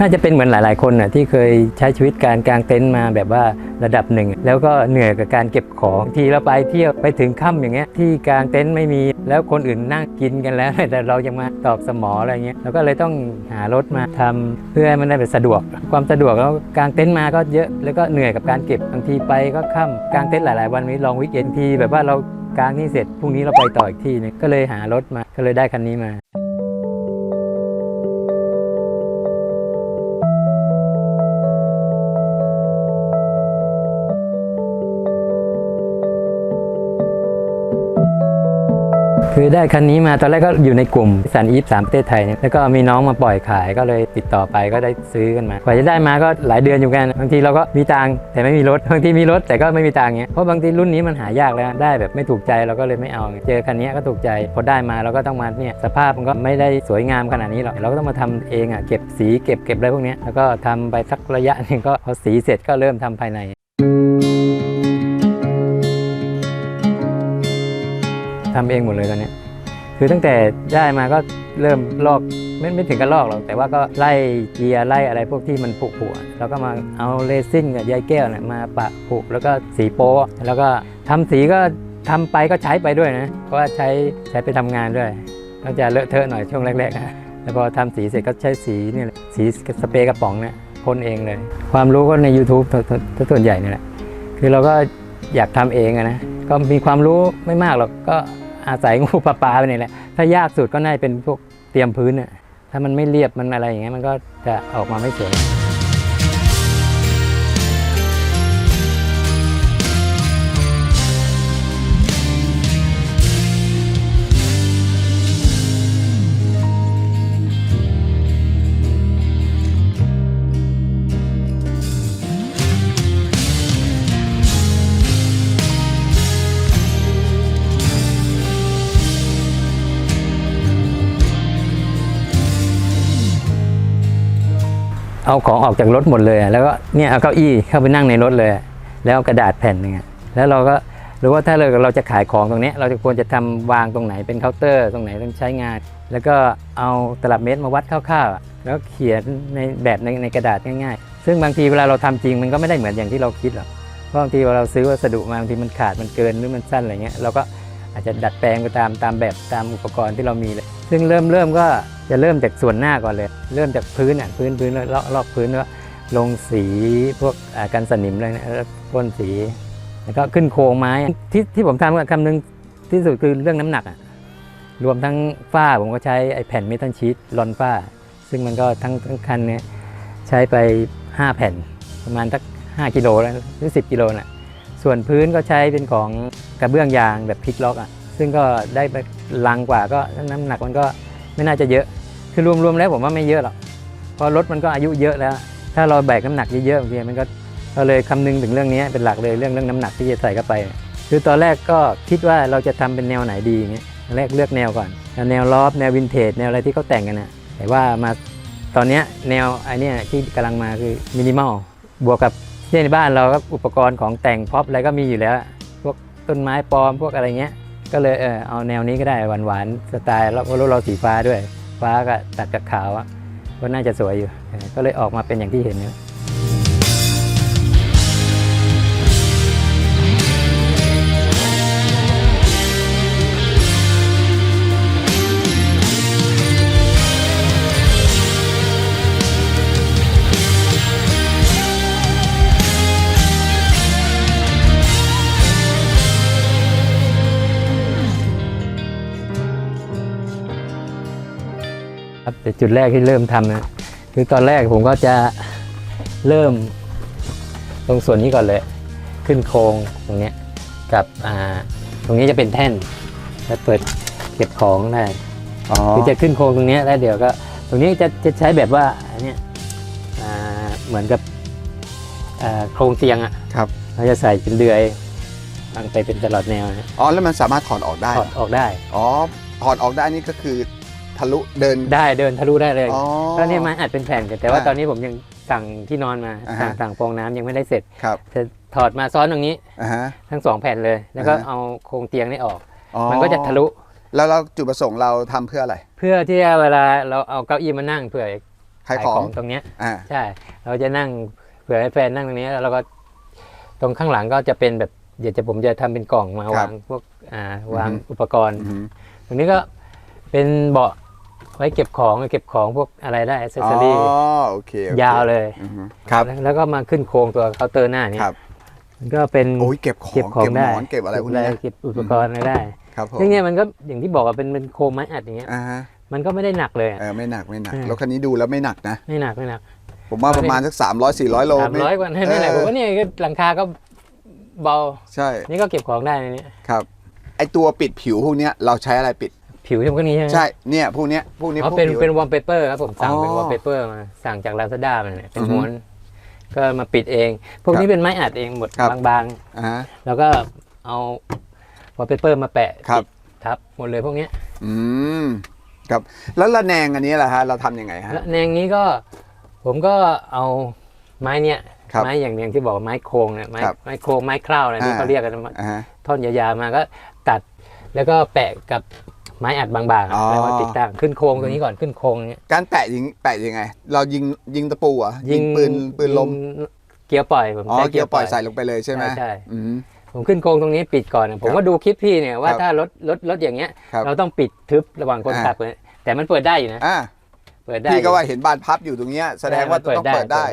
น่าจะเป็นเหมือนหลาย ๆ คนน่ะที่เคยใช้ชีวิตการกางเต็นท์มาแบบว่าระดับหนึ่ง แล้วก็เหนื่อยกับการเก็บของทีเราไปเที่ยวไปถึงค่ำอย่างเงี้ยที่กางเต็นท์ไม่มี แล้วคนอื่นนั่งกินกันแล้ว แต่เรายังมาตอกสมออะไรเงี้ยเราก็เลยต้องหารถมาทำเพื่อให้มันได้เป็นสะดวก ความสะดวกแล้วกางเต็นท์มาก็เยอะแล้วก็เหนื่อยกับการเก็บบางทีไปก็ค่ำกางเต็นท์หลาย ๆ วันนี้ลองวิกเอนทีแบบว่าเรากางนี่เสร็จพรุ่งนี้เราไปต่ออีกที่นึงก็เลยหารถมาก็เลยได้คันนี้มา คือได้คันนี้มาตอนแรกก็อยู่ในกลุ่มสันอีฟสามประเทศไทยเนี่ยแล้วก็มีน้องมาปล่อยขายก็เลยติดต่อไปก็ได้ซื้อกันมากว่าจะได้มาก็หลายเดือนอยู่กันบางทีเราก็มีตังแต่ไม่มีรถบางทีมีรถแต่ก็ไม่มีตังเงี้ยเพราะบางทีรุ่นนี้มันหายากแล้วได้แบบไม่ถูกใจเราก็เลยไม่เอาเจอคันนี้ก็ถูกใจพอได้มาเราก็ต้องมาเนี่ยสภาพมันก็ไม่ได้สวยงามขนาดนี้หรอกเราก็ต้องมาทำเองอะเก็บสีเก็บเก็บอะไรพวกนี้แล้วก็ทำไปสักระยะนึงก็พอสีเสร็จก็เริ่มทำภายใน ทำเองหมดเลยตอนนี้คือตั้งแต่ได้มาก็เริ่มลอกไม่ไม่ถึงกับลอกหรอกแต่ว่าก็ไล่เกียร์ไล่อะไรพวกที่มันผุผุแล้วก็มาเอาเรซินกับใยแก้วเนี่ยมาปะผุแล้วก็สีโป๊แล้วก็ทำสีก็ทำไปก็ใช้ไปด้วยนะเพราะว่าใช้ใช้ไปทำงานด้วยก็จะเลอะเทอะหน่อยช่วงแรกๆอะแล้วพอทำสีเสร็จก็ใช้สีเนี่ยแหละสีสเปรย์กระป๋องเนี่ยพ่นเองเลย ความรู้ก็ใน YouTube ส่วนส่วนใหญ่นี่แหละคือเราก็อยากทำเองนะก็มีความรู้ไม่มากหรอกก็ อาศัยงูปลาปลาไปนี่แหละ ถ้ายากสุดก็น่าจะเป็นพวกเตรียมพื้นน่ะถ้ามันไม่เรียบมันอะไรอย่างเงี้ยมันก็จะออกมาไม่สวย เอาของออกจากรถหมดเลย แล้วก็เนี่ยเอาเก้าอี้เข้าไปนั่งในรถเลย แล้วเอากระดาษแผ่นหนึงแล้วเราก็หรือว่าถ้าเราเราจะขายของตรงนี้ เราจะควรจะทำวางตรงไหนเป็นเคาน์เตอร์ตรงไหนต้องใช้งาน แล้วก็เอาตลับเมตรมาวัดคร่าวๆแล้วเขียนในแบบในในกระดาษง่ายๆ ซึ่งบางทีเวลาเราทำจริงมันก็ไม่ได้เหมือนอย่างที่เราคิดหรอกเพราะบางทีเวลาเราซื้อวัสดุมาบางทีมันขาดมันเกินหรือมันสั้นอะไรเงี้ยเราก็อาจจะดัดแปลงไปตามตามแบบตามอุปกรณ์ที่เรามีเลย ซึ่งเริ่มเริ่มก็ จะเริ่มจากส่วนหน้าก่อนเลย เริ่มจากพื้นอะพื้นพื้นแล้วลอกลอกพื้นแล้วลงสีพวกกันสนิมอะไรเนี่ยแล้วพ่นสีแล้วก็ขึ้นโครงไม้ที่ที่ผมทำกับคำหนึงที่สุดคือเรื่องน้ำหนักอะรวมทั้งฝ้าผมก็ใช้ไอ้แผ่นเมทัลชีตลอนฝ้า ซึ่งมันก็ทั้งทั้งคันเนี่ยใช้ไป 5 แผ่นประมาณสัก5กิโลแล้วหรือ 10 กิโลน่ะส่วนพื้นก็ใช้เป็นของกระเบื้องยางแบบพลิกล็อกอะซึ่งก็ได้ไปลังกว่าก็น้ำหนักมันก็ไม่น่าจะเยอะ คือรวมๆแล้วผมว่าไม่เยอะหรอกเพราะรถมันก็อายุเยอะแล้ว ถ้าเราแบกน้ำหนักเยอะๆบางทีมันก็ก็เลยคำนึงถึงเรื่องนี้เป็นหลักเลยเรื่องเรื่องน้ำหนักที่จะใส่เข้าไป คือตอนแรกก็คิดว่าเราจะทำเป็นแนวไหนดีเงี้ยแรกเลือกแนวก่อน แนวลอฟแนววินเทจแนวอะไรที่เขาแต่งกันนะแต่ว่ามาตอนเนี้ยแนวไอเนี้ยที่กำลังมาคือมินิมอลบวกกับที่ในบ้านเราก็อุปกรณ์ของแต่งพ็อปอะไรก็มีอยู่แล้ว พวกต้นไม้ปลอมพวกอะไรเงี้ยก็เลยเออเอาแนวนี้ก็ได้หวานๆสไตล์แล้วรถเราสีฟ้าด้วย ฟ้าก็ตัดกับขาวอะก็น่าจะสวยอยู่ ก็เลยออกมาเป็นอย่างที่เห็นเนี่ แต่จุดแรกที่เริ่มทำนะคือตอนแรกผมก็จะเริ่มตรงส่วนนี้ก่อนเลย ขึ้นโครงตรงเนี้ยกับอ่าตรงนี้จะเป็นแท่นแล้วเปิดเก็บของได้อ๋อคือจะขึ้นโครงตรงเนี้ยแล้วเดี๋ยวก็ ตรงนี้จะจะใช้แบบว่าอันเนี้ยอ่าเหมือนกับอ่าโครงเตียงอะครับเราจะใส่เป็นเดือยตั้งไปเป็นตลอดแนวนะอ๋อแล้วมันสามารถถอดออกได้ถอดออกได้อ๋อถอดออกได้นี่ก็คือ ทะลุเดิน ได้เดินทะลุได้เลยอ๋อก็เนี่ยไม้อัดเป็นแผ่นกันแต่ว่าอ่าตอนนี้ผมยังสั่งที่นอนมาอ่าสั่งฮะสั่งฟองน้ำยังไม่ได้เสร็จครับจะถอดมาซ้อนตรงนี้อ่าฮะ ทั้งสองแผ่นเลย แล้วก็อ่าฮะ เอาโครงเตียงนี่ออก อ๋อมันก็จะทะลุแล้วเราจุดประสงค์เราทำเพื่ออะไร เพื่อที่เวลาเราเอาเก้าอี้มานั่งเผื่อขายของตรงเนี้ยอ่าใช่ เราจะนั่งเผื่อให้แฟนนั่งตรงนี้แล้วเราก็ตรงข้างหลังก็จะเป็นแบบเดี๋ยวจะผมจะทำเป็นกล่องมาครัวาบงพวกอ่าวางอือฮึอุปกรณ์ อืมตรงนี้ก็เป็นเบาะ ไว้เก็บของเก็บของพวกอะไรได้เซสอ๋ซออรี่โอเคโอคยาวเลยอือฮึครับแล้วแล้วก็มาขึ้นโครงตัวเคาน์เตอร์หน้านี้ครับมันก็เป็นโอ้ยเก็บของเก็บของเก็บหได้มอนเก็บอะไรพวกนี้เก็บอุปกรณ์อะไรได้ครับผมซึ่งเนี่ยมันก็อย่างที่บอกว่าเป็นเป็นโครงไม้อัดอย่างเงี้ยอ่าฮะมันก็ไม่ได้หนักเลยอะเออไม่หนักไม่หนักอืมรถคันนี้ดูแล้วไม่หนักนะ ไม่หนักไม่หนัก ผมว่าประมาณสักสามร้อยสี่ร้อยโลสามร้อยกว่าไม่หนักเออผมว่าเนี่ยก็หลังคาก็เบาใช่ นี่ก็เก็บของได้ในนี้ครับไอตัวปิดผิวพวกเนี้ยเราใช้อะไรปิด ผิวพวกนี้ใช่ไหมใช่เนี่ยพวกเนี้ยพวกนี้เขาพวกเป็นผิว เป็นวอลเปเปอร์ครับผมสั่งเป็นอ๋อวอลเปเปอร์มาสั่งจากลาซาด้ามาเนี่ยเป็นอือฮึม้วนก็มาปิดเอง พวกนี้เป็นไม้อัดเองหมดครับ บางอ่าฮะๆแล้วก็เอาวอลเปเปอร์มาแปะครับปิดทับหมดเลยพวกเนี้ยอืมครับ แล้วระแนงอันนี้แหละฮะ เราทำยังไงฮะ แล้วแนงนี้ก็ผมก็เอาไม้เนี่ยครับไม้อย่างอย่างที่บอกว่าไม้โครงเนี่ยไม้ครับไม้โครงไม้คร่าวอะไรที่อ่า เขาเรียกกัน อ่าฮะ ท่อนยาวๆมาก็ตัดแล้วก็แปะกับ ไม้อัดบางๆอ๋อ แล้วก็ติดตั้งขึ้นโครงตัวนี้ก่อนขึ้นโครงเนี่ยการแปะยิงแปะยังไง เรายิงยิงตะปูเหรอะยิงปืนปืนลมยิงเกียร์ปล่อยผมอ๋อใช้ เกียร์ปล่อยใส่ลงไปเลยใช่ไหมใช่ใช่ อืม ผมขึ้นโครงตรงนี้ปิดก่อนอะผมครับก็ดูคลิปพี่เนี่ยว่าครับถ้ารถรถรถอย่างเงี้ย ครับเราต้องปิดทึบระหว่างคนอ่า ขับเลยแต่มันเปิดได้อยู่นะ อ่าเปิดได้พี่ก็อยู่ว่าเห็นบานพับอยู่ตรงเนี้ยแสดงว่าใช่มันต้องเปิดได้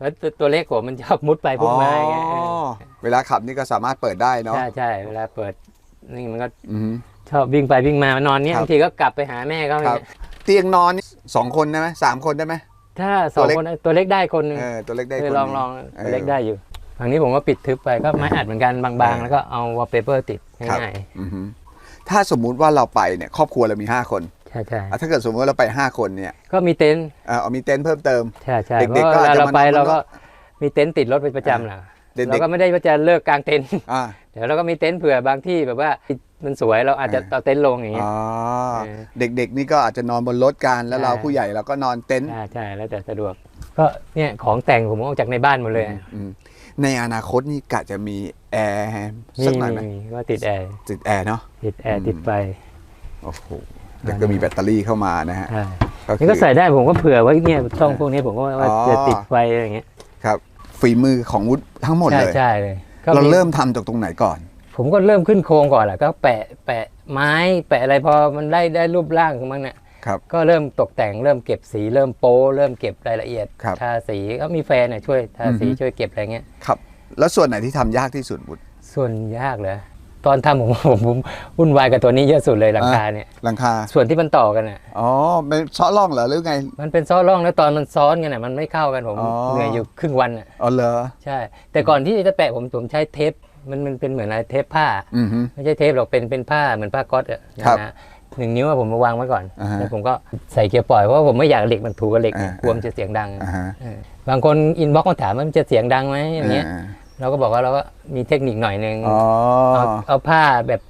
แล้วตัวตัวเล็กผมมันชอบมุดไปพุ่อ๋งอมาอย่างเงี้ยเออเวลาขับนี่ก็สามารถเปิดได้เนาะใช่ใช่เวลาเปิดนี่มันก็อืม ชอบวิ่งไปวิ่งมามานอนเนี้ยครับ บางทีก็กลับไปหาแม่เขาอคย่างรับเงี้ยเตียงนอนนี่สองคนได้ไหมสามคนได้ไหม ถ้าสองตัวเล็ก คนตัวเล็กได้คนหนึงเออตัวเล็กได้เคคนยหลนึ่องลองเอตัวอเล็กได้อยู่ฝั่งนี้ผมก็ปิดทึบไปก็ไม้อัดเหมือนกันบางเออ ๆ แล้วก็เอาวอลเปเปอร์ติดครับง่ายอือฮึถ้าสมมุติว่าเราไปเนี่ยครอบครัวเรามี5คนๆใช่ใช่อะถ้าเกิดสมมติว่าเราไป5คนเนี่ยก็มีเต็นท์เอ่อเอามีเต็นท์เพิ่มเติม ใช่ใช่เด็เพกๆราะก็เวอาจลาจะเรามาไปนอนเราก็มีเต็นท์ติดรถเป็นประจำแหละเด็กๆ เราก็ไม่ได้ว่าจะเลิกกางเต็นท์ อ่า เดี๋ยวเราก็มีเต็นท์เผื่อบางที่แบบว่า มันสวยเราอาจจะเออเอาเต็นท์ลงอย่างเงี้ยอ๋อเออเด็กๆนี่ก็อาจจะนอนบนรถกันแล้วเราใช่ผู้ใหญ่เราก็นอนเต็นท์ใช่ใช่แล้วแต่สะดวก ก็เนี่ยของแต่งผมเอาจากในบ้านหมดเลยอืมในอนาคตนี่กะจะมีแอร์มีสักหน่อยไหมมีก็ติดแอร์ติดแอร์เนาะติดแออืร์มติดไฟโอ้โหแล้วก็มีแบตเตอรี่เข้ามานะฮะใช่ก็คืนี่อก็ใส่ได้ผมก็เผื่อไว้เนี่ยช่องพวกนี้ผมก็ว่าอ๋อจะติดไฟอะไรอย่างเงี้ยครับฝีมือของวุฒิทั้งหมดใช่เลยใช่เลยก็เรามีเริ่มทำจากตรงไหนก่อน ผมก็เริ่มขึ้นโครงก่อนแหละก็แปะแปะไม้แปะอะไรพอมันได้ได้รูปร่างของมันเนี่ยครับ ก็เริ่มตกแต่งเริ่มเก็บสีเริ่มโป้เริ่มเก็บรายละเอียดครับทาสีก็มีแฟนเนี่ยช่วยทาสีอือฮึ ช่วยเก็บอะไรเงี้ย ครับ แล้วส่วนไหนที่ทำยากที่สุดวุฒิส่วนยากเลยตอนทำผมผมผมวุ่นวายกับตัวนี้เยอะสุดเลยหลังคาเนี่ย หลังคา ส่วนที่มันต่อกันอะ อ๋อเป็นเซาะร่องเหรอหรือไง มันเป็นซ้อร่องแล้วตอนมันซ้อนกันอะมันไม่เข้ากันผมอ๋อ เหนื่อยอยู่ครึ่งวันอะ อ๋อเหรอ ใช่ แต่ก่อนที่จะแปะผมผมใช้เทป มันมันเป็นเหมือนอะไรเทปผ้าอือฮึไม่ใช่เทปหรอกเป็นเป็นผ้าเหมือนผ้าก๊อตอะครับนะฮะหนึ่งนิ้วอะผมมาวางไว้ก่อนอ่าฮะแล้วผมก็ใส่เกียร์ปล่อยเพราะว่าผมไม่อยากเหล็กมันถูกกับเหล็กอ่ากลัวมันจะเสียงดังอ่าฮะเออบางคนอินบ็อกซ์มาถามว่ามันจะเสียงดังไหมอย่างเงี้ยาเราก็บอกว่าเราก็มีเทคนิคหน่อยนึงอ๋อเอาเอาผ้าแบบ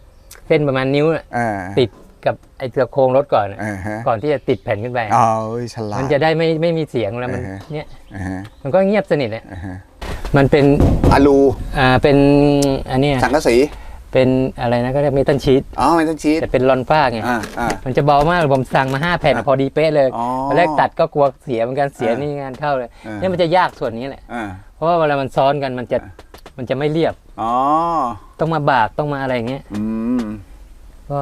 เส้นประมาณนิ้วน่ะอ่าติดกับไอ้ตัวโครงรถก่อนน่ะอ่าฮะก่อนที่จะติดแผ่นขึ้นไปอ๋อเอ้ยฉลาดมันจะได้ไม่ไม่มีเสียงแล้วมันอ่าฮะเนี่ยอ่าฮะมันก็เงียบสนิทเลยอ่าฮะ มันเป็นอะลูอ่าเป็นอันเนี้ยสังกะสีเป็นอะไรนะก็เรียกเมทัลชีตอ๋อไม่ต้องชีสแต่เป็นลอนฟ้าไงอ่าอ่ามันจะเบามากผมสั่งมาห้าแผ่นอะอะพอดีเป๊ะเลยอ๋อตอนแรกตัดก็กลัวเสียเหมือนกันเสียอ่านี่นี่งานเข้าเลยอ่าเนี่ยมันจะยากส่วนนี้แหละอ่าเพราะว่าเวลามันซ้อนกันมันจะอ่ามันจะไม่เรียบอ๋อต้องมาบากต้องมาอะไรอย่างเงี้ยอืมก็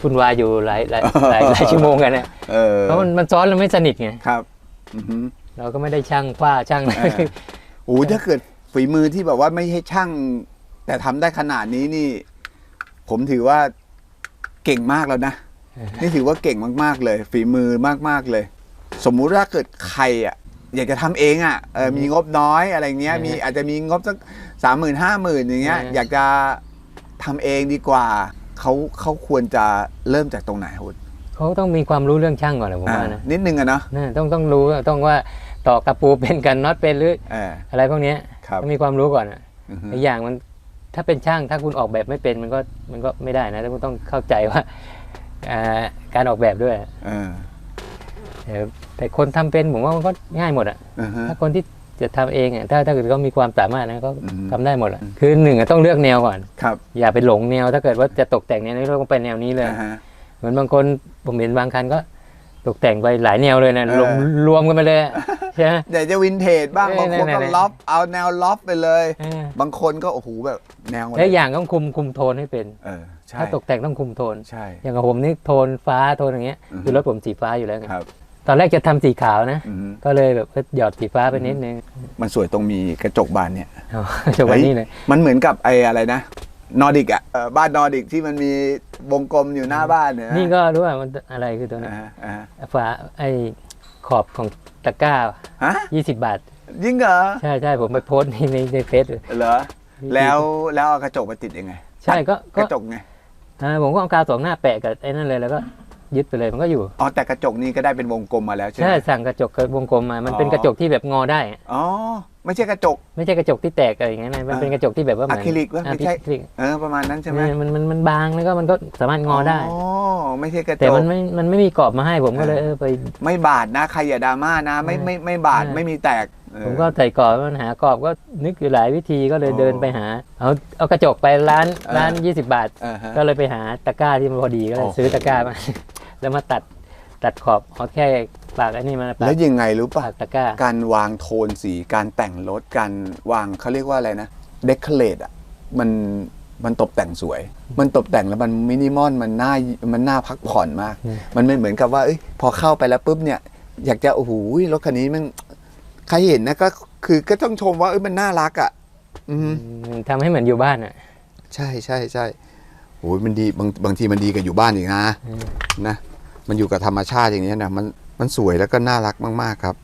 คุณวายอยู่หลายหลายหลายหลายชั่วโมงกันเนี่ยเออเพราะมันมันซ้อนแล้วไม่สนิทไงครับอือฮึเราก็ไม่ได้ช่างฝ้าช่างอะไรเออ โอ้ยถ้าเกิดฝีมือที่แบบว่าไม่ให้ช่าง แต่ทำได้ขนาดนี้นี่ ผมถือว่าเก่งมากแล้วนะนี่ถือว่าเก่งมากๆเลย ฝีมือมากๆเลย สมมุติว่าเกิดใครอะอยากจะทำเองอะเออมีงบน้อยอะไรเงี้ย มีอาจจะมีงบสักสามหมื่นห้าหมื่นอย่างเงี้ย อยากจะทำเองดีกว่าเขาเขาควรจะเริ่มจากตรงไหนคุณเขาต้องมีความรู้เรื่องช่างก่อนนะผมอ่าว่านะนิดนึงอะเนาะน่าต้องต้องรู้ต้องว่า ตอกกระปูเป็นกันน็อตเป็นหรือเอออะไรพวกเนี้ยครับต้องมีความรู้ก่อนอะอือฮึอีกอย่างมันถ้าเป็นช่างถ้าคุณออกแบบไม่เป็นมันก็มันก็ไม่ได้นะต้องต้องเข้าใจว่าอ่าการออกแบบด้วยเออแต่แต่คนทำเป็นผมว่ามันก็ง่ายหมดอะอือฮึถ้าคนที่จะทำเองอะถ้าถ้าเกิดเขามีความสามารถนะก็อืมทำได้หมดอะคือหนึ่งอะต้องเลือกแนวก่อนครับอย่าไปหลงแนว ถ้าเกิดว่าจะตกแต่งแนวนี้เราก็ไปแนวนี้เลยอ่าฮะเหมือนบางคนผมเห็นบางคันก็ ตกแต่งไปหลายแนวเลยนะเออรวมรวมกันไปเลยอะใช่ไหมเดี๋ยวจะวินเทจบ้างเออบางคนไหนก็ๆๆล็อฟเอาแนวล็อฟไปเลยเออบางคนก็โอ้โหแบบแนวและอย่างต้องคุมคุมโทนให้เป็นเออใช่ถ้าตกแต่งต้องคุมโทนใช่อย่างกับผมนี่โทนฟ้าโทนอย่างเงี้ยอือฮึคือรถผมสีฟ้าอยู่แล้วไงครับตอนแรกจะทำสีขาวนะอืมก็เลยแบบเออหยอดสีฟ้าไปนิดนึง มันสวยตรงมีกระจกบานเนี่ยเอาจบวันนี้เลยมันเหมือนกับไอ้อะไรนะ นอร์ดิกอะเออบ้านนอร์ดิกที่มันมีวงกลมอยู่หน้าบ้านเนี่ยะนี่ก็รู้ว่ามันอะไรคือตัวนี้อ่าอ่าฝาไอ้ขอบของตะกร้า ฮะ20 บาท ยิ่งเหรอใช่ใช่ผมไปโพสต์ในในในเฟซเหรอแล้วแล้วเอากระจกมาติดยังไงใช่ก็กก็ระจกไงอ่าผมก็เอากาวสองหน้าแปะกับไอ้นั่นเลยแล้วก็ยึดไปเลยมันก็อยู่ อ๋อแต่กระจกนี่ก็ได้เป็นวงกลมมาแล้วใช่ไหมใช่สั่งกระจกวงกลมมามันเป็นอ๋อ กระจกที่แบบงอได้อะอ๋อ ไม่ใช่กระจก ไม่ใช่กระจกที่แตกอะไรอย่างเงี้ยนะมันเป็นกระจกที่แบบว่าเหมือนอะคริลิกวะไม่ใช่อะคริลิกเออประมาณนั้นใช่ไหมมันมันมันบางแล้วก็มันก็สามารถงอได้อ๋อไม่ใช่กระจแต่กมันไม่มันไม่มีกรอบมาให้ผมก็เลยเออไป ไม่บาดนะใครอย่าดราม่านะ ไม่ไม่ไม่บาดใช่ไม่มีแตกเออผมก็ใส่กรอบมันหากรอบก็นึกอยู่หลายวิธีก็เลยอ๋อเดินไปหา เอาเอากระจกไปร้านร้าน 20 บาทอ่าฮะก็เลยไปหาตะกร้าที่มันพอดีก็เลยโอ้โหซื้อตะกร้ามา แล้วมาตัดตัดขอบเอาแค่ ปากอันนี้มาปาแล้กวยังไงรู้ป่ะ ปากตะกร้า การวางโทนสี การแต่งรถ การวางเขาเรียกว่าอะไรนะ เดคอเรทอะ มัน มันตกแต่งสวย มันตกแต่งแล้วมันมินิมอล มันน่า มันน่าพักผ่อนมาก อืม มันไม่เหมือนกับว่า เอ้ย พอเข้าไปแล้วปุ๊บเนี่ย อยากจะ โอ้โห รถคันนี้มัน ใครเห็นนะก็ คือ ก็ต้องชมว่า เอ้ย มันน่ารักอะ อืม มันทำให้เหมือนอยู่บ้านอะ ใช่ใช่ใช่โอ้ยมันดีบางบางทีมันดีกับอยู่บ้านอีกนะ อืม นะ มันอยู่กับธรรมชาติอย่างนี้ยนะมันมันสวยแล้วก็น่ารักมากๆครับ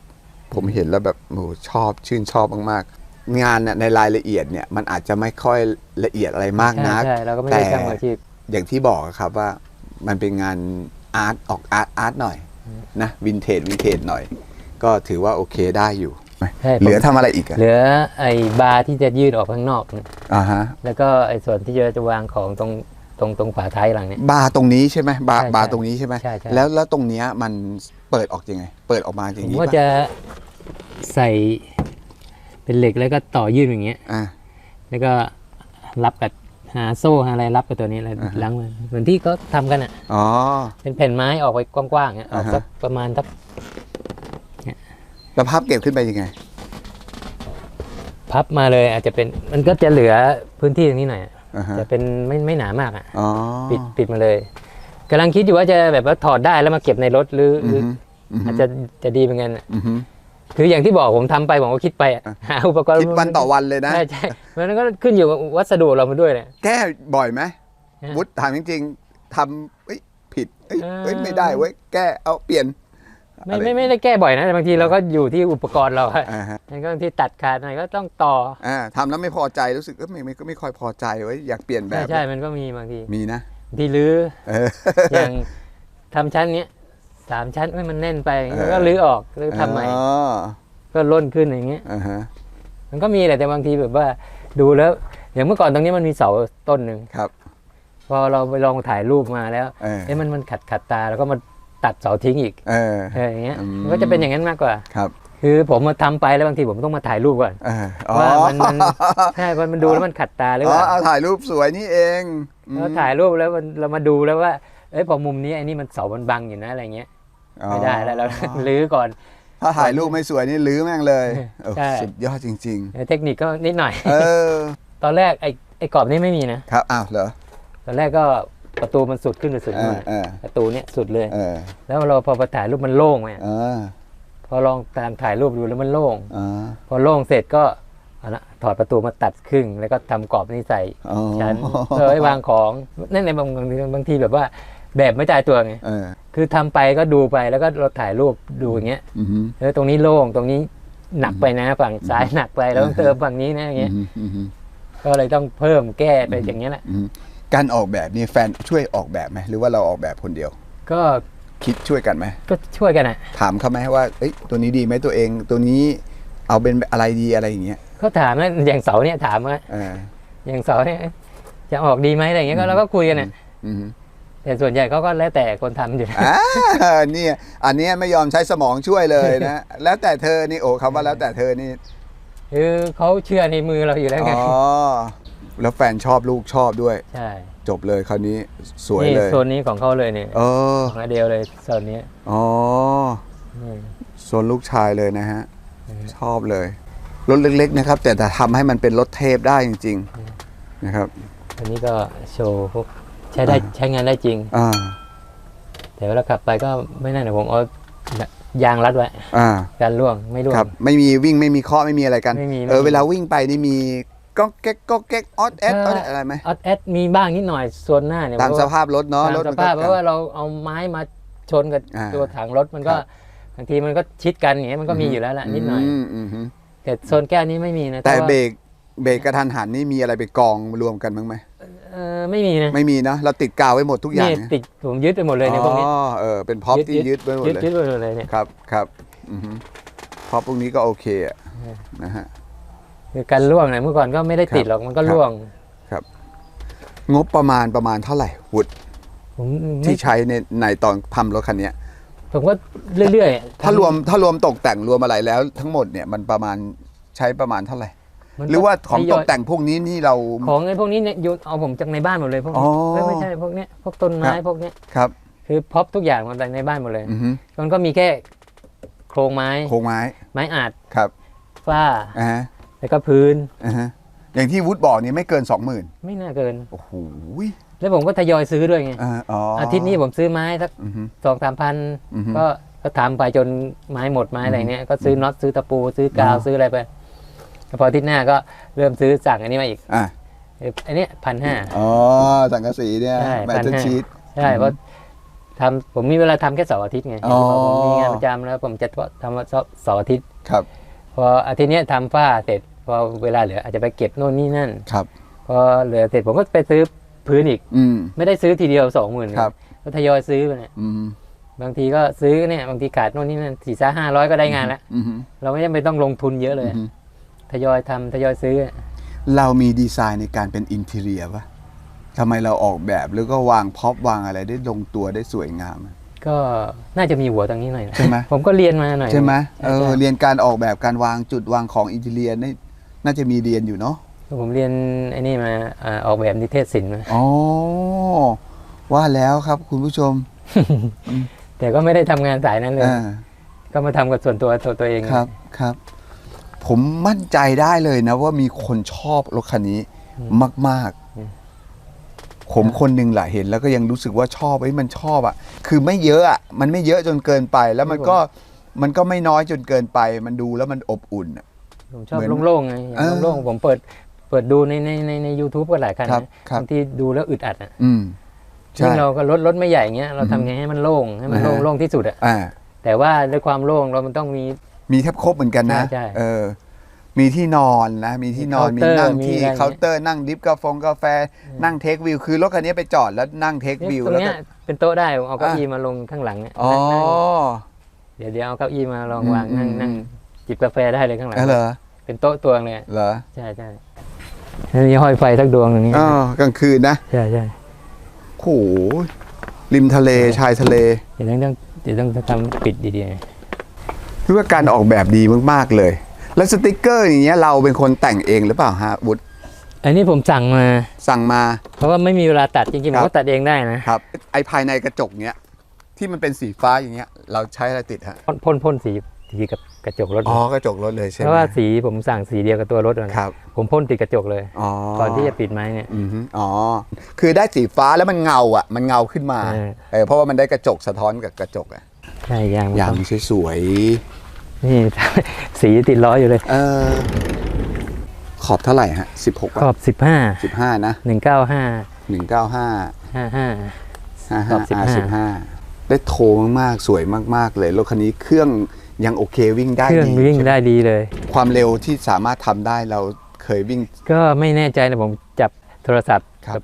ผมเห็นแล้วแบบโอ้โหชอบชื่นชอบมากๆ งานน่ะในรายละเอียดเนี่ยมันอาจจะไม่ค่อยละเอียดอะไรมากใช่นักใช่เราก็ไม่ได้แต่ช่างมืออาชีพอย่างที่บอกอะครับว่ามันเป็นงานอาร์ตออกอาร์ตอาร์ตหน่อยนะวินเทจวินเทจหน่อย ก็ถือว่าโอเคได้อยู่ใช่ผมเหลือทำอะไรอีกอะเหลือไอ้บาร์ที่จะยืดออกข้างนอกเนี่ยอ่าฮะแล้วก็ไอ้ส่วนที่จะจะวางของตรง ตรงตรงฝาท้ายหลังเนี่ย บาร์ตรงนี้ใช่ไหมบาร์ใช่บาร์ใช่ตรงนี้ใช่ไหมใช่ใช่ แล้วแล้วตรงเนี้ยมันเปิดออกยังไง เปิดออกมาอผย่างมนี้ก็ปะจะใส่เป็นเหล็กแล้วก็ต่อยืดอย่างเงี้ย อ่า แล้วก็รับกับหาโซ่หาอะไรรับกับตัวนี้แล้วอ่าฮะ ล้างมันเหมือนที่เขาทำกันอะ อ๋อ เป็นแผ่นไม้ออกไปกว้างๆอะออกอ่าฮะสักประมาณสักแล้วพับเก็บขึ้นไปยังไง พับมาเลยอาจจะเป็นมันก็จะเหลือพื้นที่ตรงนี้หน่อยอะอ่าฮะ จะเป็นไม่ไม่หนามากอะอ๋อปิดปิดมาเลยกำลังคิดอยู่ว่าจะแบบว่าถอดได้แล้วมาเก็บในรถหรือหอืรืออฮึอือฮึอาจจะจะดีเหมือนกันอะอือฮึคืออย่างที่บอกผมทำไปผมก็คิดไปอะหาอุปกรณ์คิดวันต่อวันเลยนะใช่ใช่มันก็ขึ้นอยู่กับวัสดุเรามาด้วยเลยแก้บ่อยไหมฮะวุฒิถามจริงๆทำเอ้ยผิดเอ้ยเออเอ้ยไม่ได้เว้ยแก้เอาเปลี่ยน ไม่อะไรไม่ไม่ได้แก้บ่อยนะแต่บางทีเราก็อยู่ที่อุปกรณ์เราอะอ่าฮะมันก็บางทีตัดขาดหน่อยก็ต้องต่ออ่าทำแล้วไม่พอใจรู้สึกเอ้ยไม่ไม่ก็ไม่ค่อยพอใจเว้ยอยากเปลี่ยนแบใช่บใช่มันก็มีบางทีมีนะบางทีรื้อเอออย่างทำชั้นเนี้ยสามชั้นเอ้ยมันแน่นไปเออก็รื้อออกรื้อทำใหม่อ๋อก็ล่นขึ้นอย่างเงี้ยอ่าฮะมันก็มีแหละแต่บางทีแบบว่าดูแล้ว อย่างเมื่อก่อนตรงนี้มันมีเสาต้นหนึ่งครับ พอเราไปลองถ่ายรูปมาแล้วเออเอ้มันมันขัดขัดตาแล้วก็มา ตัดเสาทิ้งอีกเออเอออย่างเงี้ยอืมมันก็จะเป็นอย่างนั้นมากกว่าครับ คือผมมาทำไปแล้วบางทีผมต้องมาถ่ายรูปก่อนเอออ๋อว่ามันมันใช่มันมันดูแล้วมันขัดตาหรืออ๋อว่าเอาถ่ายรูปสวยนี่เองอืมเราถ่ายรูปแล้วมันเรามาดูแล้วว่าเอ้ยพอมุมนี้ไอ้นี่มันเสามันบังอยู่นะอะไรเงี้ยไม่ได้แล้วเราลื้อก่อนถ้าถ่ายรูปไม่สวยนี่ลื้อแม่งเลยโอ้ใช่สุดยอดจริงเทคนิคก็นิดหน่อยๆเออตอนแรกไอ้ไอ้กรอบนี้ไม่มีนะครับอ้าวเหรอตอนแรกก็ ประตูมันสุดขึ้นไปสุดเอมาอเออประตูเนี่ยสุดเลยเออแล้วเราพอไปถ่ายรูปมันโล่งไงเออพอลองตามถ่ายรูปดูแล้วมันโล่งเออพอโล่งเสร็จก็เอาละถอดประตูมาตัดครึ่ง แล้วก็ทำกรอบนี้ใส่อ๋อชั้นเพื่อไว้วางของนั่นในบางบางทีบางทีแบบว่าแบบไม่ตายตัวไงเออคือทำไปก็ดูไปแล้วก็เราถ่ายรูปดูอย่างเงี้ยอือฮึเออตรงนี้โล่งตรงนี้หนักไปนะฝั่งซ้ายหนักไปแล้วต้องเติมฝั่งนี้นะอย่างเงี้ยอือฮึอือฮึก็เลยต้องเพิ่มแก้ไปอย่างเงี้ยแหละอือฮึ การออกแบบนี่แฟนช่วยออกแบบไหมหรือว่าเราออกแบบคนเดียว ก็คิดช่วยกันไหมก็ช่วยกันอะถามเขาไหมว่าเอ้ยตัวนี้ดีไหมตัวเองตัวนี้เอาเป็นอะไรดีอะไรอย่างเงี้ยเขาถามนะอย่างเสาเนี่ยถามว่าเอออย่างเสาเนี่ยจะออกดีไหมอะไรอย่างเงี้ยก็เราก็คุยกันอะอือฮึแต่ส่วนใหญ่เขาก็แล้วแต่คนทำอยู่อ่าเนี่ยอันเนี้ยไม่ยอมใช้สมองช่วยเลยนะ แล้วแต่เธอนี่โอ้คำว่าแล้วแต่เธอนี่คือเขาเชื่อในมือเราอยู่แล้วไง อ๋อ แล้วแฟนชอบลูกชอบด้วย ใช่จบเลยคราวนี้สวยนี่เลยโซนนี้ของเขาเลยเนี่ยเออของอาเดียวเลยโซนนี้อ๋อนี่โซนลูกชายเลยนะฮะ ชอบเลยรถเล็กๆนะครับ แต่จะทำให้มันเป็นรถเทพได้จริง ๆนะครับ อันนี้ก็โชว์พวกใช้ได้อ่าใช้งานได้จริง อ่า แต่เวลาขับไปก็ไม่น่านะผมเอายางรัดไว้อ่า การล่วงไม่ล่วง ครับ ไม่มีวิ่งไม่มีเคาะไม่มีอะไรกัน ไม่มีเออไม่มีเวลาวิ่งไปนี่มี ก็แก๊กก็แก๊กออดแอดใช่ออดแอดอะไรไหมออดแอดมีบ้างนิดหน่อยส่วนหน้าเนี่ยตามเพระสว่ภาพรถเนาะตามรถสมันก็ภาพเพราะว่าเราเอาไม้มาชนกับอ่าตัวถังรถมันก็ครับบางทีมันก็ชิดกันอย่างเงี้ยมันก็มีอยู่แล้วแหละนิดหน่อยมอืมฮึแต่โซนแก้วนี้ไม่มีนะแต่ว่าเบรกเบรกกระทันหันนี่มีอะไรไปกองรวมกันบ้างไหมเออไม่มีนะ ไม่มีนะ เราติดกาวไว้หมดทุกอย่างนี่นะติดผมยึดไปหมดเลยเนี่ยพวกนี้อ๋อเออเป็นพ็อปที่ยึดไว้หมดยึดเลยยึดไปหมดเลยเนี่ยครับครับอือฮึพ็อปพวกนี้ก็โอเคอะนะฮะ คือการล่วงเนี่ยเมื่อก่อนก็ไม่ได้ติดหรอกมันก็ครับล่วงงบประมาณประมาณเท่าไหร่วุฒผมไม่ที่ใช้ในในตอนทำรถคันเนี้ยผมก็เรื่อยๆถ้ารวมทำถ้ารวมตกแต่งรวมอะไรแล้ว ทั้งหมดเนี่ยมันประมาณใช้ประมาณเท่าไหร่ มันหรือว่าของทยตยกแต่งพวกนี้นี่เรา ของไอ้พวกนี้เนี่ยโยนเอาผมจากในบ้านหมดเลยพวกอ๋นี้อเอ้ยไม่ใช่พวกเนี้ยพวกต้นไม้ครับพวกเนี้ยครับคือพร็อปทุกอย่างมาจากในบ้านหมดเลยอือฮึมันก็มีแค่โครงไม้ โครงไม้ไม้อัดครับฝ้า อ่าฮะ แล้วก็พื้นอ่าฮะอย่างที่วุฒบอกนี่ไม่เกินสองหมื่นไม่น่าเกิน โอ้โหแล้วผมก็ทยอยซื้อด้วยไงอ่าอ๋ออาอาทิตย์นี้ผมซื้อไม้สักอือฮึ สองสามพันอือฮึก็ก็ทำไปจนไม้หมดไม้อะไรเนี้ยก็ซื้อน็อตซื้อตะปูซื้อกาวอ๋อซื้ออะไรไปแล้วพออาทิตย์หน้าก็เริ่มซื้อสั่งอันนี้มาอีกอ่าเอ้ยอันเนี้ยพันห้า อ๋อสังกะสีเนี่ยใช่แมทเทอร์1,500 ชีต ใช่เพราะทำผมมีเวลาทำแค่เสาร์อาทิตย์ไงอ๋อพอผมมีงานประจำแล้วผมจะทำเสาร์อาทิตย์ ครับ พออาทิตย์เนี้ยทำฝ้าเสร็จพ อเวลาเหลืออาจจะไปเก็บโน่นนี่นั่นครับพอเหลือเสร็จผมก็ไปซื้อพื้นอีก อืม ไม่ได้ซื้อทีเดียวสองหมื่นครับก็ทยอยซื้อไปเนี่ยอืมบางทีก็ซื้อเนี่ยบางทีขาดโน่นนี่นั่นสี่สาห้าร้อยก็ได้งานแล้วอือฮึเราไม่จำเป็นต้องลงทุนเยอะเลย อือฮึทยอยทำทยอยซื้อ เรามีดีไซน์ในการเป็นอินเท i รียปะทำไมเราออกแบบหรือก็วางพ็อปวางอะไรได้ลงตัวได้สวยงามอะ ก็น่าจะมีหัวตรงนี้หน่อยนะใช่ไหม ผมก็เรียนมาหน่อยใช่ไหมเอใช่อใช่เรียนการออกแบบการวางจุดวางของอินเท i รียนี่ น่าจะมีเรียนอยู่เนาะผมเรียนไอ้นี่มาอ่าออกแบบนิเทศศิลป์มาอ๋อว่าแล้วครับคุณผู้ชม แต่ก็ไม่ได้ทำงานสายนั้นเลยอ่าก็มาทำกับส่วนตัวตัวตัวเองครับครับ ผมมั่นใจได้เลยนะ ว่ามีคนชอบรถคันนี้มาก ๆ ผมคนหนึ่งแหละเห็น แล้วก็ยังรู้สึกว่าชอบไอ้ยมันชอบอะ คือไม่เยอะอะมันไม่เยอะจนเกินไป แล้วมันก็มันก็ไม่น้อยจนเกินไป มันดูแล้วมันอบอุ่นอะ ผมชอบเหมือนโล่งๆไงเออโล่งๆผมเปิดเปิดดูในในในในยูทูบก็หลายคันครับนะครับ บางทีดูแล้วอึดอัดอะอืม ใช่ยิ่งเราก็รถรถไม่ใหญ่เงี้ยเราทำไงให้มันโล่งให้มันโล่งอ่าฮะโล่งที่สุดอะอ่า แต่ว่าด้วยความโล่งเรามันต้องมี มีแทบครบเหมือนกันนะใช่ใช่เออ มีที่นอนนะ มีที่นอน มีมีเคาน์เตอร์นั่งมีที่อะไรอย่างเงี้ยเคาน์เตอร์นั่งดิฟกาแฟกาแฟ นั่งเทควิว คือรถคันนี้ไปจอดแล้วนั่งเทคเนี่ยวิวตรงแล้วเนี้ก็ยเป็นโต๊ะได้ผมเอาเก้าอะ อี้มาลงข้างหลังเนี่ยอ๋อ นั่งๆเดี๋ยวเดี๋ยวเอาเก้าอี้มาลองวางอืมนั่งอืม นั่งจิบกาแฟได้เลยข้างหลัง เออเหรอ เป็นโต๊ะตัวเลยเหรอใช่ใช่แล้วมีห้อยไฟสักดวงตรงนี้อ๋อกลางคืนนะใช่ใช่โหริมทะเลชายทะเล เดี๋ยวต้องต้องเดี๋ยวต้องทำปิดดีคือว่าการออกแบบดีมากๆเลย แล้วสติกเกอร์อย่างเงี้ยเราเป็นคนแต่งเองหรือเปล่าฮะวุฒๆอันนี้ผมสั่งมา สั่งมา เพราะว่าไม่มีเวลาตัดจริงๆ ผครัมบ ก็ตัดเองได้นะครับ ไอภายในกระจกเนี้ยที่มันเป็นสีฟ้าอย่างเงี้ย เราใช้อะไรติดฮะพ่นพ่นพ่นสี สีกับกระจกรถอ๋อกระจกรถเลยใช่ไหเพมราะว่าสีผมสั่งสีเดียวกับตัวรถเลยนะครับ ผมพ่นติดกระจกเลยอ๋อก่อนที่จะปิดไม้เนี่ยอือฮึอ๋อคือได้สีฟ้าแล้วมันเงาอะ มันเงาขึ้นมาเออเออเพราะว่ามันได้กระจกสะท้อนกับกระจกอะใช่ยางมันยางต้องสวยนี่สีติดล้ออยู่เลยๆเออขอบเท่าไหร่ฮะสิบหกขอบสิบห้าสิบห้านะหนึ่งเก้าห้าหนึ่งเก้าห้าห้าห้าห้าขอห้าบ15สิบห้าได้โทรมากๆสวยมากๆเลยรถคันนี้เครื่อง ยังโอเควิ่งได้เครื่องดีวิ่งได้ดีเลย ความเร็วที่สามารถทำได้เราเคยวิ่ง ก็ไม่แน่ใจนะผมจับโทรศัพท์ครับ กับ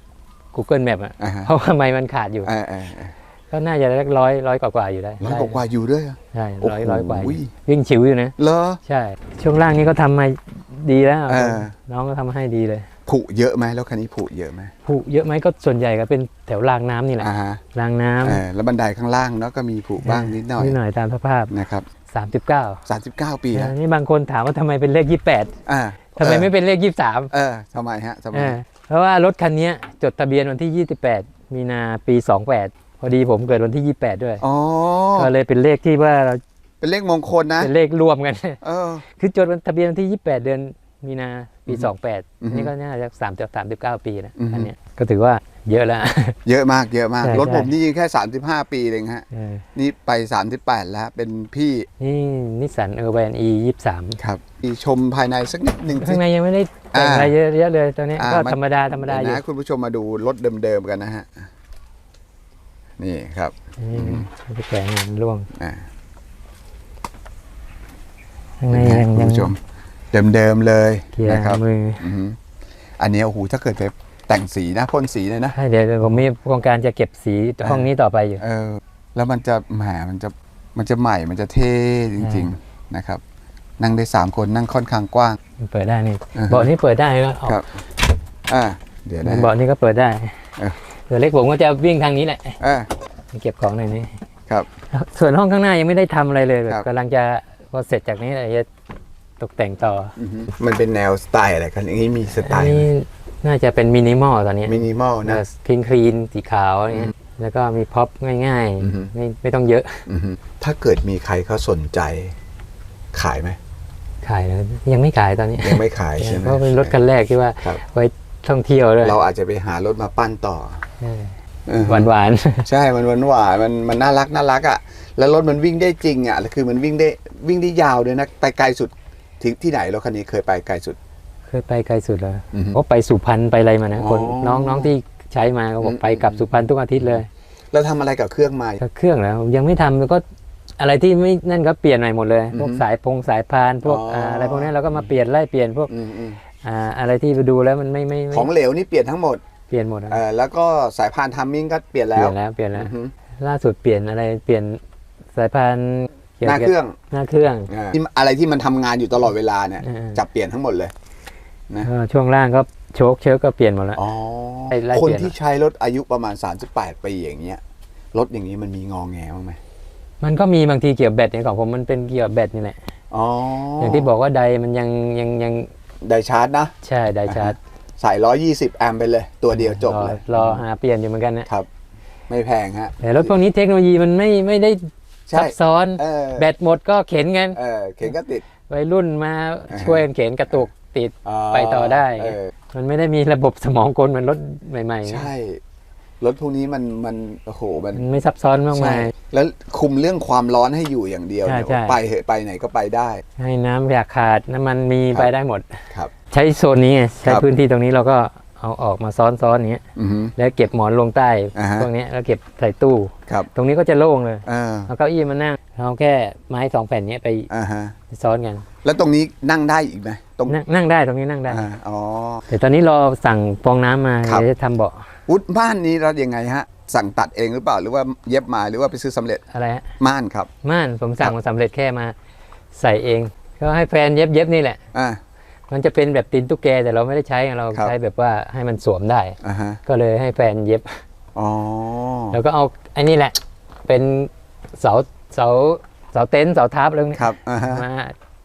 Google Map อะอ่าฮะ เพราะว่าไมค์มันขาดอยู่ เออเออเออก็น่าจะร้อยร้อยกว่าๆอยู่ได้ร้อยกว่าๆอยู่ด้วยอะใช่โอ้โหร้อยร้อยกว่าอยู่วิ่งชิวอยู่นะ เหรอ ใช่ ช่วงล่างนี้ก็ทำมาดีแล้ว เออ น้องก็ทำให้ดีเลยผุเยอะไหมแล้วคันนี้ผุเยอะไหมผุเยอะไหมก็ส่วนใหญ่ก็เป็นแถวรางน้ำนี่แหละอ่าฮะรางน้ำเออแล้วบันไดข้างล่างเนาะก็มีผุบ้างนิดหน่อยนิดหน่อยตามสภาพ นะครับเส 39 39 ปีแล้วนี่บางคนถามว่าทำไมเป็นเลข 28อ่าทำไมไม่เป็นเลข 23เออทำไมฮะทำไมเออเพราะว่ารถคันนี้จดทะเบียนวันที่ 28 มีนาปี 28 พอดีผมเกิดวันที่ 28 ด้วยอ๋อก็เลยเป็นเลขที่ว่าเราเป็นเลขมงคลนะเป็นเลขรวมกันเออคือจดวันทะเบียนวันที่ 28 เดือนมีนาปีอือฮึ28 นี่ก็น่าจะ3 39 ปีนะอือฮึอันเนี้ย ก็ถือว่าเยอะแล้ว เยอะมากเยอะมาก ใช่รถผมใช่ นี่ยิงแค่ 35 ปีเองฮะ เออนี่ไป 38 แล้วเป็นพี่นี่นิสสันเออร์แวน e 23ครับอีชมภายในสักนิดหนึ่งสิ ข้างในยังไม่ได้แต่งอ่าอะไรเยอะๆเลยตัวนี้อ่าก็มัน ธรรมดาธรรมดาอเดี๋ยู่ยวนะคุณผู้ชมมาดูรถเดิมๆกันนะฮะ นี่ครับนี่ไปแขวนมันร่วงอ่าข้างในเป็นไงยังคุณยังผู้ชมเดิมๆเลยเกียนะครับร์มือ อือหืออันนี้โอ้โหถ้าเกิดไป แต่งสีนะพ่นสีเลยนะ ใช่เดี๋ยวผมมีโครงการจะเก็บสีห้องนี้ต่อไปอยู่ เออ แล้วมันจะแหมมันจะมันจะใหม่มันจะเท่จริง ๆนะครับ นั่งได้สามคนนั่งค่อนข้างกว้าง เปิดได้นี่อ่าฮะเบาะนี้เปิดได้ก็ออกครับอ่าเดี๋ยวนะเบาะนี้ก็เปิดได้เออเดี๋ยวเล็กผมก็จะวิ่งทางนี้แหละอ่าเก็บของหน่อยนี้ครับ ส่วนห้องข้างหน้ายังไม่ได้ทำอะไรเลยแบบครับกำลังจะพอเสร็จจากนี้เดี๋ยวจะตกแต่งต่ออือหือมันเป็นแนวสไตล์อะไรกันอย่างนี้มีสไตอันล์ นี้น่าจะเป็นมินิมอลตอนนี้มินิมอลนะคลีนคลีนสีขาวอะไรเงี้ยแล้วก็มีพ็อปง่ายอือฮึๆไม่ไม่ต้องเยอะอือหือถ้าเกิดมีใครเขาสนใจ ขายไหม ขายแล้วยังไม่ขายตอนนี้ ยังไม่ขายใช่ไหมเพราะเป็นรถคันแรกที่ว่าครับไว้ท่องเที่ยวด้วยเราอาจจะไปหารถมาปั้นต่อหวานหวานใช่มันหวานหวานๆมันมันน่ารักน่ารักอะแล้วรถมันวิ่งได้จริงอะแล้วคือมันวิ่งได้วิ่งได้ยาวด้วยนะไปไกลสุดที่ที่ไหนรถคันนี้เคยไปไกลสุด เคยไปไกลสุดแล้วอือฮึก็ไปสุพรรณไปอะไรมานะอ๋อคนน้องน้องที่ใช้มาก็บออืกมไปกลับสุพรรณทุกอาทิตย์เลยแล้วทำอะไรกับเครื่องมาก็เครื่องแล้วยังไม่ทำแล้วก็อะไรที่ไม่นั่นก็เปลี่ยนใหม่หมดเลยอือฮึพวกสายพงสายพานพวกอ๋ออ่าอะไรพวกนี้เราก็มาเปลี่ยนไล่เปลี่ยนพวกอืมอืมอ่าอะไรที่ไปดูแล้วมันไม่ไม่ไม่ของเหลวนี่เปลี่ยนทั้งหมดเปลี่ยนหมดอะเออแล้วก็สายพานทัมมิ่งก็เปลี่ยนเปแล้ลี่วยนแล้วเปลี่ยนแล้วอือฮึล่าสุดเปลี่ยนอะไรเปลี่ยนสายพานกี่ยวหกับน้าเครื่องหน้าเครื่องอ่าที่อะไรที่มันทำงานอยู่ตลอดเวลาเนี่ยเออจับเปลี่ยนทั้งหมดเลย นะก็ช่วงล่างก็โชคเชิร์กก็เปลี่ยนหมดแล้ว อ๋อไล่ไล่คนเปลี่ยน ที่ใช้รถอายุประมาณ 38ปีอย่างเงี้ยรถอย่างนี้มันมีงองแงบ้างไหมมันก็มีบางทีเกี่ยวกับแบตเนี่ยของผมมันเป็นเกี่ยวกับแบตนี่แหละ อ๋อออย่างที่บอกว่าไดมันยังยังยังไดชาร์จนะ ใช่ไดชาร์จใส่120 แอมป์ไปเลย ตัวเดียวจบเลยรอรอหาเปลี่ยนอยู่เหมือนกันนะครับ ไม่แพงฮะ แต่รถพวกนี้เทคโนโลยีมันไม่ไม่ได้ใช่ซับซ้อน เออ แบตหมดก็เข็นกันเออเข็นก็ติด วัยรุ่นมาช่วยกันเข็นกระตุก ติดไปต่อได้เออมันไม่ได้มีระบบสมองกลเหมือนรถใหม่ๆนะใช่ รถพวกนี้มันมันโอ้โหมันมันไม่ซับซ้อนมากใช่มาย แล้วคุมเรื่องความร้อนให้อยู่อย่างเดียวเนี่ยใช่ใช่ไปเหอะไปไหนก็ไปได้ ให้น้ำอยากขาดน้ำมันมีครับไปได้หมดครับ ใช้โซนนี้ไงใช้ครับพื้นที่ตรงนี้เราก็เอาออกมาซ้อนๆอย่างเงี้ยอือฮึแล้วเก็บหมอนลงใต้อ่าฮะพวกเนี้ยแล้วเก็บใส่ตู้ครับตรงนี้ก็จะโล่งเลยเออเอาเก้าอี้มานั่งเอาแค่ไม้สองแผ่นเนี้ยไปอ่าฮะซ้อนกัน แล้วตรงนี้นั่งได้อีกไหมตรงนั่งนั่งได้ตรงนี้นั่งได้ อ่าอ๋อ แต่ตอนนี้รอสั่งฟองน้ำมาครับ เดี๋ยวจะทำเบาะวุฒม่านนี้เรายังไงฮะ สั่งตัดเองหรือเปล่าหรือว่าเย็บมาหรือว่าไปซื้อสำเร็จอะไรฮะม่านครับ ม่านผมสั่งครับมาสำเร็จแค่มาใส่เอง ก็ให้แฟนเย็บเย็บนี่แหละ อ่า มันจะเป็นแบบตีนตุ๊กแกแต่เราไม่ได้ใช้ไงเราครับ ใช้แบบว่าให้มันสวมได้ อ่าฮะก็เลยให้แฟนเย็บ อ๋อแล้วก็เอาไอ้นี่แหละ เป็นเสาเสาเสาเต็นท์เสาทับเรื่องนี้ครับอ่าฮะมา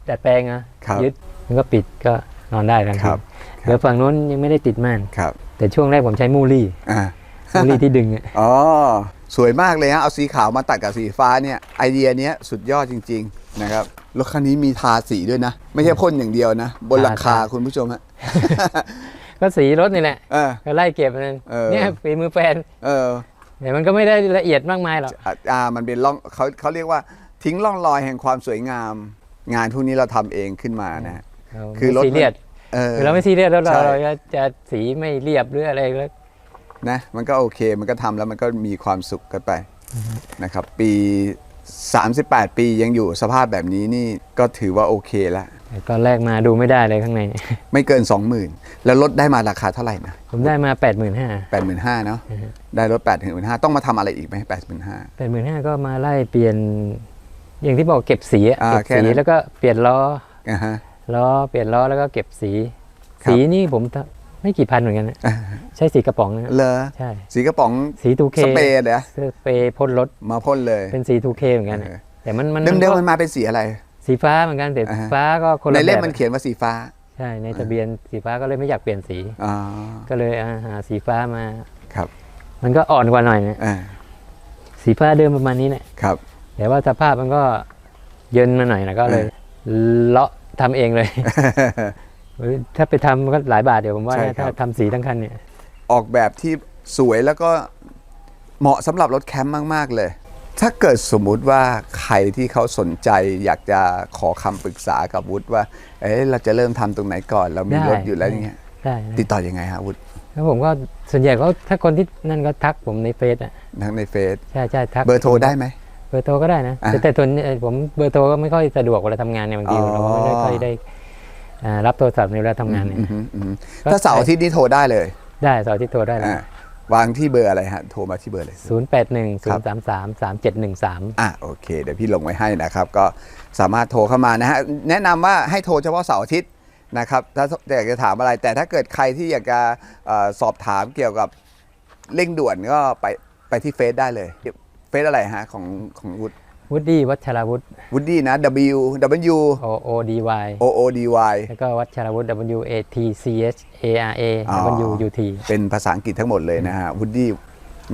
ดัดแปลงอะครับยึดมันก็ปิดก็นอนได้ทั้งครับเดี๋ยวฝั่งนู้นยังไม่ได้ติดม่านครับแต่ช่วงแรกผมใช้มูลี่อ่ามูลี่ที่ดึงอะอ๋อสวยมากเลยฮะเอาสีขาวมาตัดกับสีฟ้าเนี่ยไอเดียเนี้ยสุดยอดจริง ๆ นะครับรถคันนี้มีทาสีด้วยนะ ไม่ใช่พ่นอย่างเดียวนะ บนหลังคาคุณผู้ชมฮะก็สีรถนี่แหละเออก็ไล่เก็บมันเออเนี่ยฝีมือแฟนเออแต่มันก็ไม่ได้ละเอียดมากมายหรอกอะอ่ามันเป็นร่องเขาเขาเรียกว่าทิ้งร่องรอยแห่งความสวยงาม งานพวกนี้เราทำเองขึ้นมานะฮะ คือรถไม่ซีเรียสเออ คือเราไม่ซีเรียสแล้วเราใช่ เราจะจะสีไม่เรียบหรืออะไรแล้ว นะมันก็โอเคมันก็ทำแล้วมันก็มีความสุขกันไปนะครับ ปี 38 ปียังอยู่สภาพแบบนี้นี่ก็ถือว่าโอเคแล้วแต่ตอนแรกมาดูไม่ได้เลยข้างใน ไม่เกิน 20,000 แล้วรถได้มาราคาเท่าไหร่นะผมได้มา 8 5 0 0 0 85,000เนาะได้รถ8 5 0 0 0ต้องมาทำอะไรอีกไหม85,000 8 5 0 0 0ก็มาไล่เปลี่ยน อย่างที่บอกเก็บสีอะอ่าเก็บแค่สีนั้น แล้วก็เปลี่ยนล้ออ่าฮะ ล้อเปลี่ยนล้อแล้วก็เก็บสี ครับ สีนี่ผมทำไม่กี่พันเหมือนกันนะอ่าใช้สีกระป๋องนะเลอใช่ สีกระป๋องสี 2K สเปรย์เดี๋ยวสเปรย์พ่นรถมาพ่นเลยเป็นสี 2K เหมือนกันนะเออแต่มันมันเดิมเดิมก็มันมาเป็นสีอะไร สีฟ้าเหมือนกันแต่อ่าฮะ ฟ้าก็คนในละเล่มแบบมันเขียนว่าสีฟ้าใช่ในทะเบียนสีฟ้าก็เลยไม่อยากเปลี่ยนสี อ๋อก็เลยอ่าหาสีฟ้ามา ครับมันก็อ่อนกว่าหน่อยนะอ่าสีฟ้าเดิมประมาณนี้แหละครับ แต่ว่าสภาพมันก็เยินมาหน่อยนะก็เลยเลาะทำเองเลย ถ้าไปทำมันก็หลายบาทเดี๋ยวผมว่าใช่นะครัถ้าบทำสีทั้งคันเนี่ย ออกแบบที่สวยแล้วก็เหมาะสำหรับรถแคมป์มาก ๆ เลย ถ้าเกิดสมมุติว่าใครที่เขาสนใจอยากจะขอคำปรึกษากับวุฒิว่า เอ๊ะเราจะเริ่มทำตรงไหนก่อน เรามีได้รถอยู่แล้วอย่างเงี้ยได้นะติดต่อยังไงฮะวุฒิแล้วผมก็ส่วนใหญ่เขาถ้าคนที่นั่นก็ทักผมในเฟซอะทั้งในเฟซใช่ใช่ทักเบอร์โทรได้ไหมเบอร์โทรก็ได้นะอะแต่แต่ส่วนเอ่อผมเบอร์โทรก็ไม่ค่อยสะดวกเวลาทำงานเนี่ยบางทีอ๋อเราไม่ได้ค่อยได้อ่ารับโทรศัพท์ในเวลาทำงานเนี่ยอือฮึอือฮึก็ถ้าเสาร์อาทิตย์นี้โทรได้เลย ได้เสาร์อาที่โทรได้เลยอ่าวางที่เบอร์อะไรฮะ โทรมาที่เบอร์เลยศูนย์แปดหนึ่งศูนย์สามสามสามเจ็ดหนึ่งสามอะโอเค เดี๋ยวพี่ลงไว้ให้นะครับ ก็สามารถโทรเข้ามานะฮะ แนะนำว่าให้โทรเฉพาะเสาร์อาทิตย์นะครับ ถ้าอยากจะถามอะไร แต่ถ้าเกิดใครที่อยากจะเอ่อสอบถามเกี่ยวกับเร่งด่วนก็ไปไปที่เฟซได้เลย เฟซอะไรฮะของของวุฒิวุฒิวัชรวุฒิวุฒินะ W W O O D Y O O D Y แล้วก็วัชรวุฒิ W A T C H A R A อ๋อ W U T เป็นภาษาอังกฤษทั้งหมดเลยนะฮะวุฒิ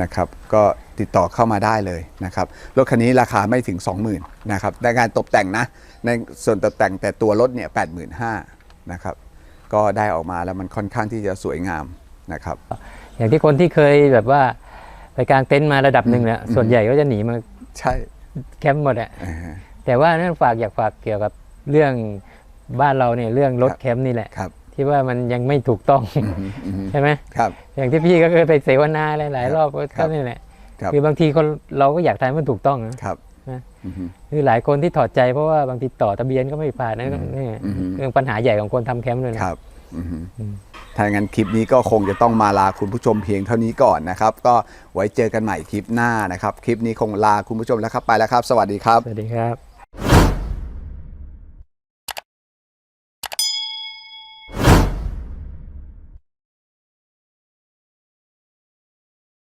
นะครับ ก็ติดต่อเข้ามาได้เลยนะครับ รถคันนี้ราคาไม่ถึง 20,000นะครับในการตกแต่งนะ ในส่วนตกแต่งแต่ตัวรถเนี่ย85,000นะครับ ก็ได้ออกมาแล้วมันค่อนข้างที่จะสวยงามนะครับ อย่างที่คนที่เคยแบบว่า ไปกางเต็นท์มาระดับหนึ่งเนี่ยส่วนใหญ่ก็จะหนีมาใช่แคมป์หมดอะอ่าฮะแต่ว่านั่นฝากอยากฝากเกี่ยวกับเรื่องบ้านเราเนี่ยเรื่องรถแคมป์นี่แหละครับที่ว่ามันยังไม่ถูกต้องอืมอืมใช่ไหมครับ อย่างที่พี่ก็เคยไปเสวนาหลายครับๆรอบก็ครับนี่แหละครับคือบางทีคนเราก็อยากทำให้มันถูกต้องนะครับนะอืมคือหลายคนที่ถอดใจเพราะว่าบางทีต่อทะเบียนก็ไม่ผ่านนั่นก็อืมนี่อืมเรื่องปัญหาใหญ่ของคนทำแคมป์เลยนะครับอืมอืม ถ้าอย่างนั้นคลิปนี้ก็คงจะต้องมาลาคุณผู้ชมเพียงเท่านี้ก่อนนะครับ ก็ไว้เจอกันใหม่คลิปหน้านะครับ คลิปนี้คงลาคุณผู้ชมแล้วครับไปแล้วครับ สวัสดีครับ สวัสดีครับ